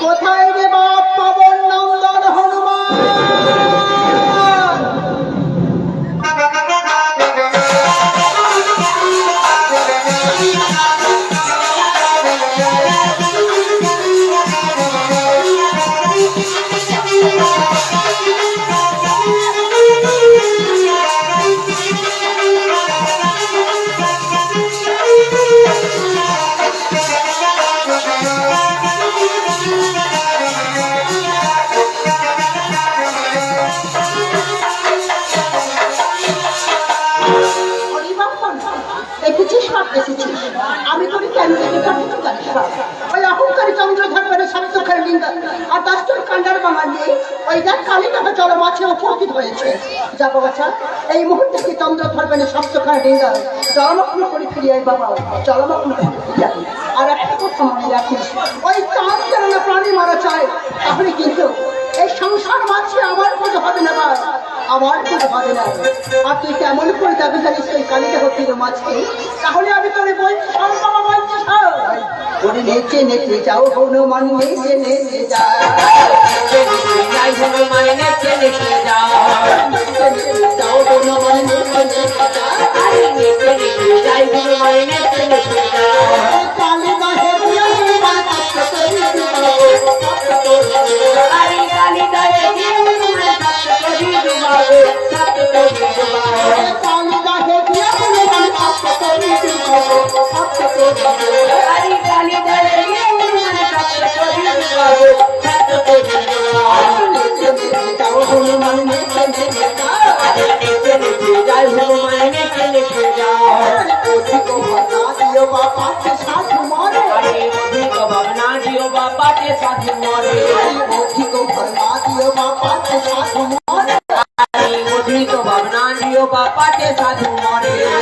কোথায় রে বাপ? দেখেছিস আমি করি কেন? পাঠাতে জানিস ওই অহংকারী আর দশজন কান্ডার বাঙালি ওই দেখ কালী টাকা চলো মাছে উপস্থিত হয়েছে। যাব বাচ্চা এই মুহূর্তে কি চন্দ্র ধরবারে শব্দ খায় লিঙ্গ জলমগ্ন করে ফিরিয়ে বাবা? জলমগ্ন করে আর একটা কথা মনে ওই চাঁদ যেন না প্রাণী মারা চায়, তাহলে কিন্তু সংসার মাঝে আমার কোনো হবে না মা আমার কোনো হবে না। আর তুই কেমন করে যাবি জানিস ওই কালীটা হচ্ছিল মাছকে তাহলে আমি তোরে বলছি সব বাবা সব ওরে নেচে নেচে যাও হনুমান, নেচে নেচে যা কষ্ট করে দিও। আরে